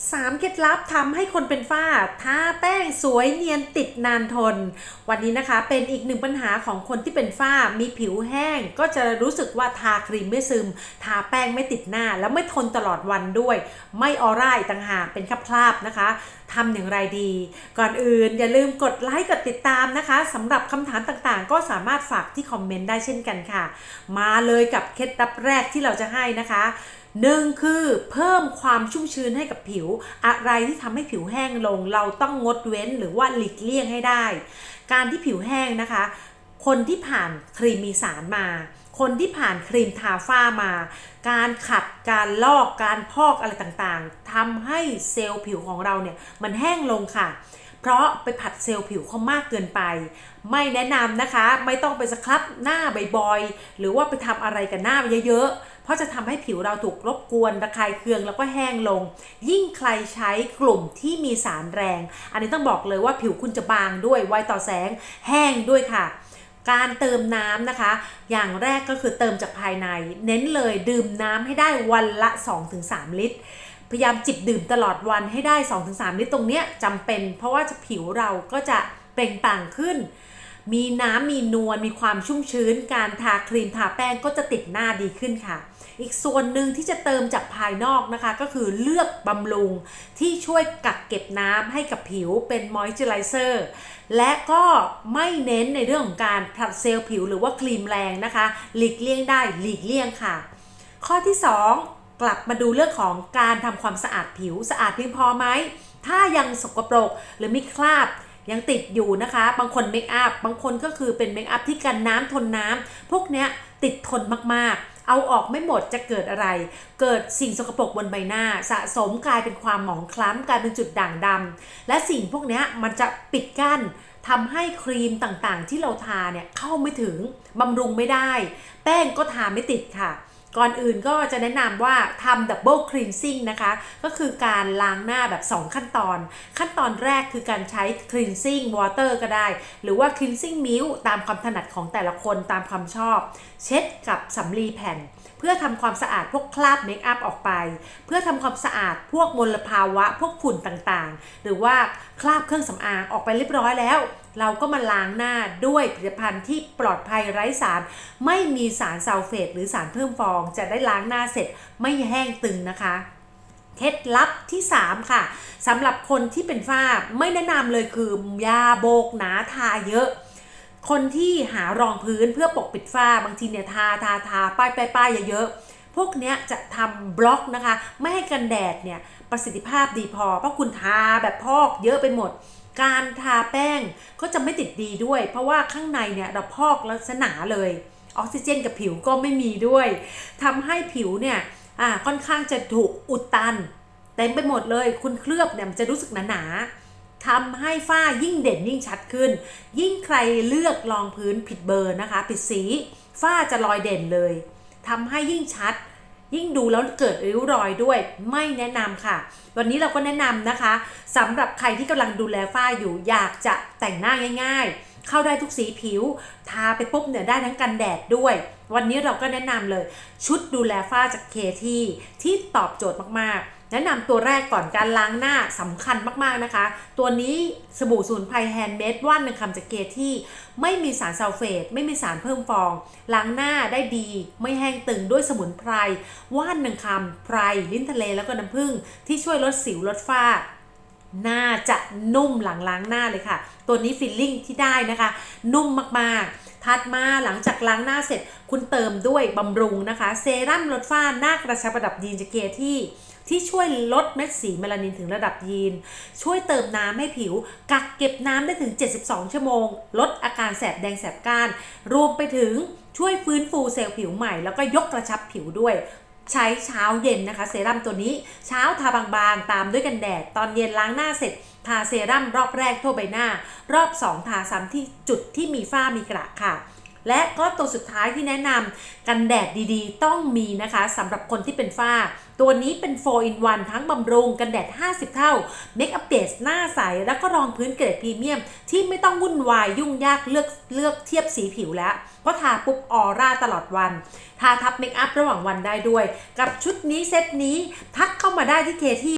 3เคล็ดลับทำให้คนเป็นฝ้าทาแป้งสวยเนียนติดนานทน วันนี้นะคะเป็นอีกหนึ่งปัญหาของคนที่เป็นฝ้ามีผิวแห้ง ก็จะรู้สึกว่าทาครีมไม่ซึม ทาแป้งไม่ติดหน้า แล้วไม่ทนตลอดวันด้วย ไม่ออร่าอีต่างหากเป็นคราบๆนะคะทำอย่างไรดี ก่อนอื่นอย่าลืมกดไลค์กดติดตามนะคะสำหรับคำถามต่างๆ ก็สามารถฝากที่คอมเมนต์ได้เช่นกันค่ะ มาเลยกับเคล็ดลับแรกที่เราจะให้นะคะ หนึ่งคือเพิ่มความชุ่มชื้นให้กับผิว อะไรที่ทำให้ผิวแห้งลง เราต้องงดเว้นหรือว่าหลีกเลี่ยงให้ได้ การที่ผิวแห้งนะคะ คนที่ผ่านครีมมีสารมา คนที่ผ่านครีมทาฝ้ามา การขัดการลอกการพอกอะไรต่างๆทำให้เซลล์ผิวของเราเนี่ยมันแห้งลงค่ะเพราะไปผัดเซลล์ผิวเขามากเกินไป ไม่แนะนำนะคะ ไม่ต้องไปสครับหน้าบ่อยๆ หรือว่าไปทำอะไรกับหน้าเยอะๆ เพราะจะทำให้ผิวเราถูกรบกวนระคายเคืองแล้วก็แห้งลง ยิ่งใครใช้กลุ่มที่มีสารแรง อันนี้ต้องบอกเลยว่าผิวคุณจะบางด้วยไวต่อแสงแห้งด้วยค่ะการเติมน้ำนะคะ อย่างแรกก็คือเติมจากภายใน เน้นเลยดื่มน้ำให้ได้วันละ 2-3 ลิตร พยายามจิบดื่มตลอดวันให้ได้ 2-3 ลิตรตรงเนี้ยจำเป็น เพราะว่าจะผิวเราก็จะเปล่งปลั่งขึ้น มีน้ำมีนวลมีความชุ่มชื้น การทาครีมทาแป้งก็จะติดหน้าดีขึ้นค่ะ อีกส่วนหนึ่งที่จะเติมจากภายนอกนะคะ ก็คือเลือกบำรุงที่ช่วยกักเก็บน้ำให้กับผิวเป็นมอยส์เจอไรเซอร์และก็ไม่เน้นในเรื่องของการผลัดเซลล์ผิวหรือว่าครีมแรงนะคะ หลีกเลี่ยงได้หลีกเลี่ยงค่ะ ข้อที่ 2 กลับมาดูเรื่องของการทำความสะอาดผิวสะอาดเพียงพอไหมถ้ายังสกปรกหรือมีคราบ ยังติดอยู่นะคะ บางคนเมคอัพ บางคนก็คือเป็นเมคอัพที่กันน้ำทนน้ำ พวกเนี้ยติดทนมากๆ เอาออกไม่หมดจะเกิดอะไร เกิดสิ่งสกปรกบนใบหน้า สะสมกลายเป็นความหมองคล้ำกลายเป็นจุดด่างดำ และสิ่งพวกเนี้ยมันจะปิดกั้นทำให้ครีมต่างๆ ที่เราทาเนี่ยเข้าไม่ถึงบำรุงไม่ได้ แป้งก็ทาไม่ติดค่ะ ก่อนอื่นก็จะแนะนำว่าทำดับเบิลคลีนซิ่งนะคะ ก็คือการล้างหน้าแบบ 2 ขั้นตอน ขั้นตอนแรกคือการใช้คลีนซิ่งวอเตอร์ก็ได้ หรือว่าคลีนซิ่งมิลตามความถนัดของแต่ละคนตามความชอบ เช็ดกับสำลีแผ่น เพื่อทำความสะอาดพวกคราบเมคอัพออกไป เพื่อทำความสะอาดพวกมลภาวะพวกฝุ่นต่างๆ หรือว่าคราบเครื่องสำอางออกไปเรียบร้อยแล้ว เราก็มาล้างหน้าด้วยผลิตภัณฑ์ที่ปลอดภัยไร้สาร ไม่มีสารซัลเฟตหรือสารเพิ่มฟอง จะได้ล้างหน้าเสร็จไม่แห้งตึงนะคะเคล็ดลับที่ 3 ค่ะสำหรับคนที่เป็นฝ้าไม่แนะนำเลยคือยาโบกหนาทาเยอะ คนที่หารองพื้นเพื่อปกปิดฝ้าบางทีเนี่ยทาทาทาป้ายป้ายป้ายเยอะๆพวกเนี้ยจะทำบล็อกนะคะ ไม่ให้กันแดดเนี่ยประสิทธิภาพดีพอ เพราะคุณทาแบบพอกเยอะไปหมด การทาแป้งก็จะไม่ติดดีด้วย เพราะว่าข้างในเนี่ยเราพอกแล้วหนาเลย ออกซิเจนกับผิวก็ไม่มีด้วยทำให้ผิวเนี่ยอ่าค่อนข้างจะถูกอุดตันเต็มไปหมดเลยคุณเคลือบเนี่ยมันจะรู้สึกหนาๆทำให้ฝ้ายิ่งเด่นยิ่งชัดขึ้น ยิ่งใครเลือกรองพื้นผิดเบอร์นะคะ ผิดสี ฝ้าจะลอยเด่นเลยทำให้ยิ่งชัด ยิ่งดูแล้วเกิดริ้วรอยด้วยไม่แนะนำค่ะ วันนี้เราก็แนะนำนะคะสำหรับใครที่กำลังดูแลฝ้าอยู่อยากจะแต่งหน้าง่ายๆ เข้าได้ทุกสีผิว ทาไปปุ๊บเนี่ยได้ทั้งกันแดดด้วย วันนี้เราก็แนะนำเลย ชุดดูแลฝ้าจากเคที่ที่ตอบโจทย์มากๆ แนะนำตัวแรกก่อนการล้างหน้าสำคัญมากๆนะคะ ตัวนี้สบู่สูนไพรแฮนด์เมดว่านหนึ่งคำจากเคที่ไม่มีสารซัลเฟต ไม่มีสารเพิ่มฟอง ล้างหน้าได้ดี ไม่แห้งตึงด้วยสมุนไพรว่านหนึ่งคำไพรลิ้นทะเลแล้วก็น้ำผึ้งที่ช่วยลดสิวลดฝ้าหน้าจะนุ่มหลังล้างหน้าเลยค่ะ ตัวนี้ฟิลลิ่งที่ได้นะคะ นุ่มมากๆ ถัดมาหลังจากล้างหน้าเสร็จคุณเติมด้วยบำรุงนะคะ เซรั่มลดฝ้าหน้ากระชับระดับยีนจะเกที่ที่ช่วยลดเม็ดสีเมลานินถึงระดับยีน ช่วยเติมน้ำให้ผิว กักเก็บน้ำได้ถึง 72 ชั่วโมง ลดอาการแสบแดงแสบก้าน รวมไปถึงช่วยฟื้นฟูเซลล์ผิวใหม่ แล้วก็ยกกระชับผิวด้วย ใช้เช้าเย็นนะคะเซรั่มตัวนี้เช้าทาบางๆ ตามด้วยกันแดด ตอนเย็นล้างหน้าเสร็จทาเซรั่มรอบแรกทั่วใบหน้า รอบ 2 ทาซ้ำที่จุดที่มีฝ้ามีกระค่ะ และก็ตัวสุดท้ายที่แนะนำกันแดดดีๆ ต้องมีนะคะสำหรับคนที่เป็นฝ้า ตัวนี้เป็น 4 in 1 ทั้งบำรุงกันแดด 50 เท่า เมคอัพเบสหน้าใส แล้วก็รองพื้นเกรดพรีเมียม ที่ไม่ต้องวุ่นวายยุ่งยากเลือกเลือกเทียบสีผิวแล้ว เพราะทาปุ๊บออร่าตลอดวันทาทับเมคอัพระหว่างวันได้ด้วย กับชุดนี้เซตนี้ทักเข้ามาได้ที่เคที่